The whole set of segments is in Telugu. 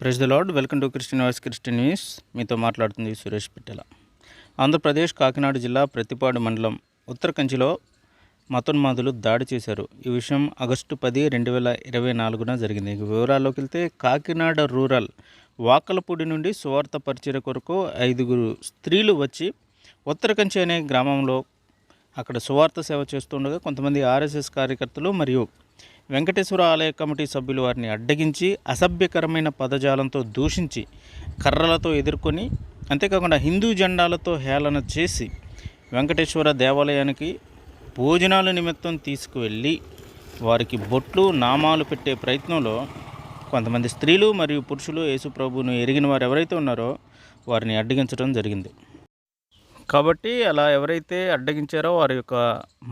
Praise the Lord welcome to Christian Voice Christian News. మీతో మాట్లాడుతుంది సురేష్ పిట్టెల. ఆంధ్రప్రదేశ్ కాకినాడ జిల్లా ప్రతిపాడు మండలం ఉత్తర కంచిలో మతోన్మాదులు దాడి చేశారు. ఈ విషయం ఆగస్టు పది రెండు వేల ఇరవై నాలుగున జరిగింది. వివరాల్లోకి వెళ్తే కాకినాడ రూరల్ వాకలపూడి నుండి సువార్త పరిచయ కొరకు ఐదుగురు స్త్రీలు వచ్చి ఉత్తర కంచి అనే గ్రామంలో అక్కడ సువార్త సేవ చేస్తుండగా కొంతమంది ఆర్ఎస్ఎస్ కార్యకర్తలు మరియు వెంకటేశ్వర ఆలయ కమిటీ సభ్యులు వారిని అడ్డగించి అసభ్యకరమైన పదజాలంతో దూషించి కర్రలతో ఎదుర్కొని అంతేకాకుండా హిందూ జెండాలతో హేళన చేసి వెంకటేశ్వర దేవాలయానికి భోజనాల నిమిత్తం తీసుకువెళ్ళి వారికి బొట్లు నామాలు పెట్టే ప్రయత్నంలో కొంతమంది స్త్రీలు మరియు పురుషులు యేసుప్రభువును ఎరిగిన వారు ఎవరైతే ఉన్నారో వారిని అడ్డగించడం జరిగింది. కాబట్టి అలా ఎవరైతే అడ్డగించారో వారి యొక్క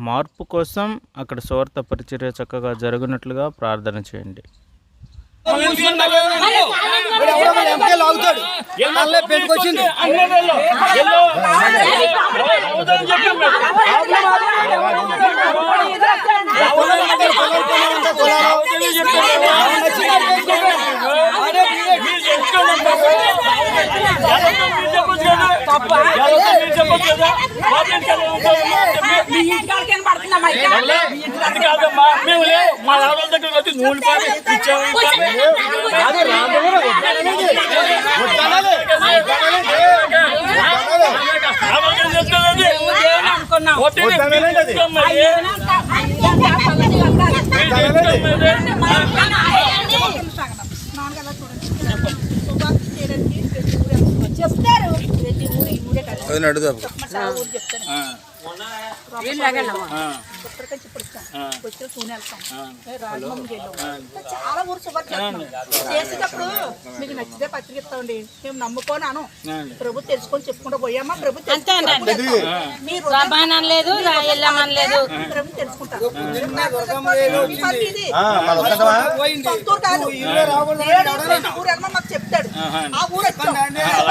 మార్పు కోసం అక్కడ స్వార్థ పరిచర్య చక్కగా జరుగునట్లుగా ప్రార్థన చేయండి. ఎంకే మీ ఇంటికాడికి ఏం పడుతుందమ్మా ఇక్కడ? మా ఆడవాళ్ళ దగ్గర వచ్చి నూనె పాలు ఇచ్చాము దేవుడు అనుకున్నాం. చెప్తారు రాజమండ్రి వెళ్ళాం. చాలా ఊరు శుభ్రం చేస్తున్నాం. చేసేటప్పుడు మీకు నచ్చితే పత్రిక ఇస్తామండి. మేము నమ్ముకోనాను. ప్రభు తెలుసుకొని చెప్పుకుంటూ పోయామా? ప్రభు లేదు వెళ్ళమని లేదు. ప్రభు తెలుసుకుంటారు. మాకు చెప్తాడు. ఆ ఊరు వచ్చాం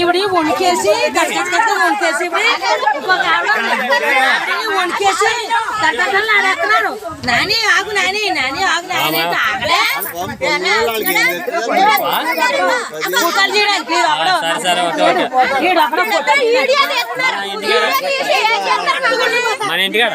ఇవిడి వణికేసి వణికేసి వణికేసి ఆడేస్తున్నారు నాని ఆగు నాని నాని ఆగు నాని. ఆగలే? ఫోటోలు చేయడానికి వీడు ఒకడు వీడు ఒకడు ఫోటోలు మన ఇంటికాడ?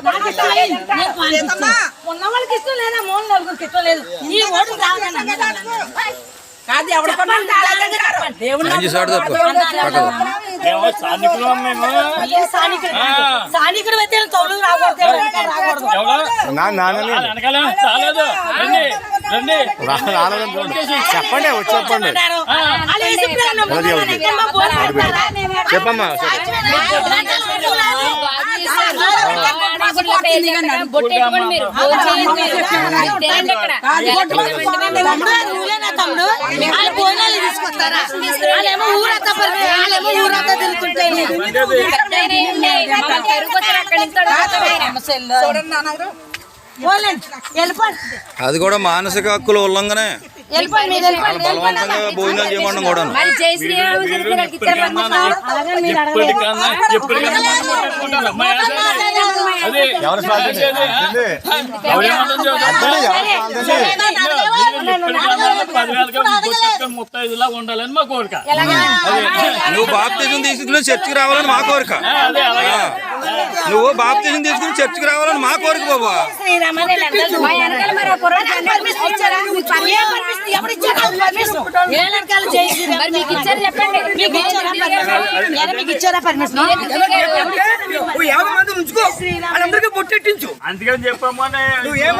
దానికి ఇష్టం లేదు. ఉన్న వాళ్ళకి ఇష్టం లేదా మూడు నలుగురికి ఇష్టం లేదు ఈ ఓటు రావాలని కాదు ఎవరి పనులు అలాగే అంటారు. దేవుని మేము స్థానికులం మేము. ఏ స్థానికుడు కాదు. స్థానికుడు అయితే తోలు రాకూడదు ఎవరు? రాకూడదు ఎవరు నా నాన్నని ఆ, వెనకాల రాలేదు రండి రండి రాలేదని చూడండి. చెప్పండి వచ్చి చెప్పండి వాళ్ళు వేసి పిల్లలు అది ఎవరిది? ఎక్కడో బోర్డు పెడతారా? చెప్పమ్మా తమ్ముడు అది ఊరేనా తమ్ముడు వాళ్ళు భోజనాలు తీసుకొస్తారా వాళ్ళేమో ఊరంతా పరిమి వాళ్ళేమో ఊరంతా తిరుగుతుంటే చూడండి నాన్నగారు పోలేండి వెళ్ళిపోండి అది కూడా మానసిక హక్కుల ఉల్లంఘనే కూడా ముత్తైదులా ఉండాలని మా కోరిక నువ్వు బాప్తిజం తీసుకుని చర్చికి రావాలని మా కోరిక నువ్వు బాప్తిజం తీసుకుని చర్చికి రావాలని మా కోరిక బాబా అందుకని నువ్వు ఏం